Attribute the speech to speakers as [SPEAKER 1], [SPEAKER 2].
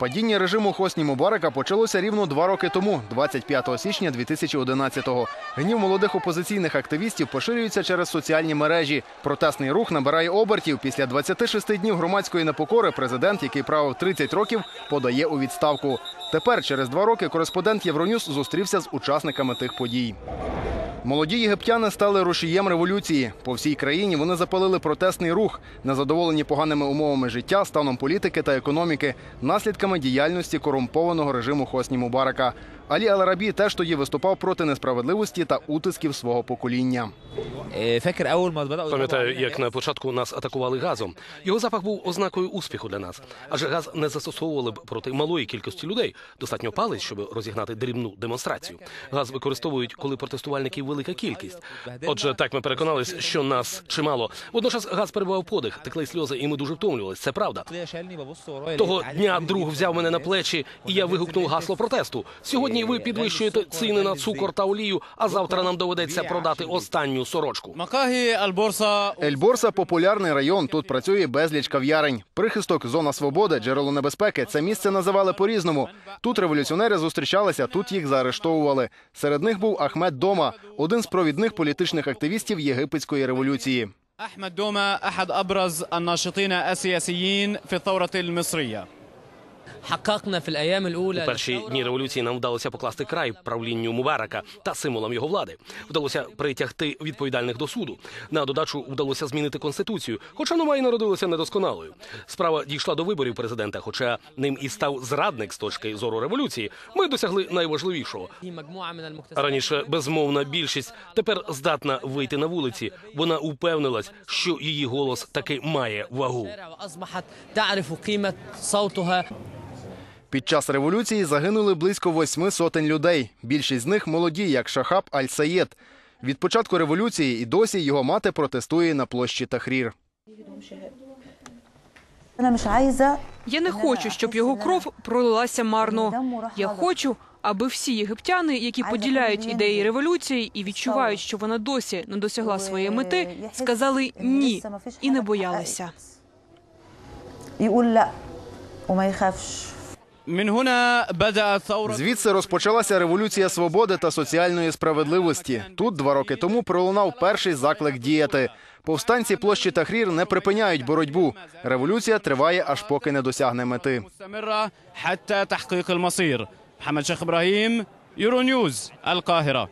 [SPEAKER 1] Падіння режиму Хосні Мубарака почалося рівно два роки тому, 25 січня 2011-го. Гнів молодих опозиційних активістів поширюється через соціальні мережі. Протестний рух набирає обертів. Після 26 днів громадської непокори президент, який правив 30 років, подає у відставку. Тепер, через два роки, кореспондент Євроньюз зустрівся з учасниками тих подій. Молоді єгиптяни стали рушієм революції. По всій країні вони запалили протестний рух, незадоволені поганими умовами життя, станом політики та економіки, наслідками діяльності корумпованого режиму Хосні Мубарака. Алі Аларабі теж тоді виступав проти несправедливості та утисків свого покоління.
[SPEAKER 2] Пам'ятаю, як на початку нас атакували газом. Його запах був ознакою успіху для нас, адже газ не застосовували б проти малої кількості людей. Достатньо палець, щоб розігнати дрібну демонстрацію. Газ використовують, коли протестувальників велика кількість. Отже, так ми переконались, що нас чимало. Водночас газ перебував подих, текли сльози, і ми дуже втомлювалися. Це правда. Того дня друг взяв мене на плечі, і я вигукнув гасло протесту. Сьогодні. ви підвищуєте ціни на цукор та олію, а завтра нам доведеться продати останню сорочку.
[SPEAKER 3] مقاهي البورصة
[SPEAKER 1] Ельборса популярний район. Тут працює безліч кав'ярень. Прихисток, зона свободи, джерело небезпеки. Це місце називали по-різному. Тут революціонери зустрічалися, тут їх заарештовували. Серед них був Ахмед Дома, один з провідних політичних активістів єгипетської революції.
[SPEAKER 3] أحمد دومة أحد أبرز الناشطين السياسيين في الثورة المصرية
[SPEAKER 2] Перші дні революції нам вдалося покласти край правлінню Мубарака та символам його влади. Вдалося притягти відповідальних до суду. На додачу вдалося змінити конституцію, хоча нова і народилася недосконалою. Справа дійшла до виборів президента, хоча ним і став зрадник з точки зору революції. Ми досягли найважливішого. раніше безмовна більшість тепер здатна вийти на вулиці. Вона упевнилась, що її голос таки має вагу.
[SPEAKER 1] Під час революції загинули близько восьми сотень людей. Більшість з них молоді, як Шахаб Аль-Саєд. Від початку революції і досі його мати протестує на площі Тахрір.
[SPEAKER 4] Я не хочу, щоб його кров пролилася марно. Я хочу, аби всі єгиптяни, які поділяють ідеї революції і відчувають, що вона досі не досягла своєї мети, сказали ні і не боялися.
[SPEAKER 1] Звідси розпочалася революція свободи та соціальної справедливості. Тут два роки тому пролунав перший заклик діяти. Повстанці площі Тахрір не припиняють боротьбу. Революція триває аж поки не досягне мети.
[SPEAKER 3] Хамед Шах Ібрагім, Юронюз, Аль-Кагіра.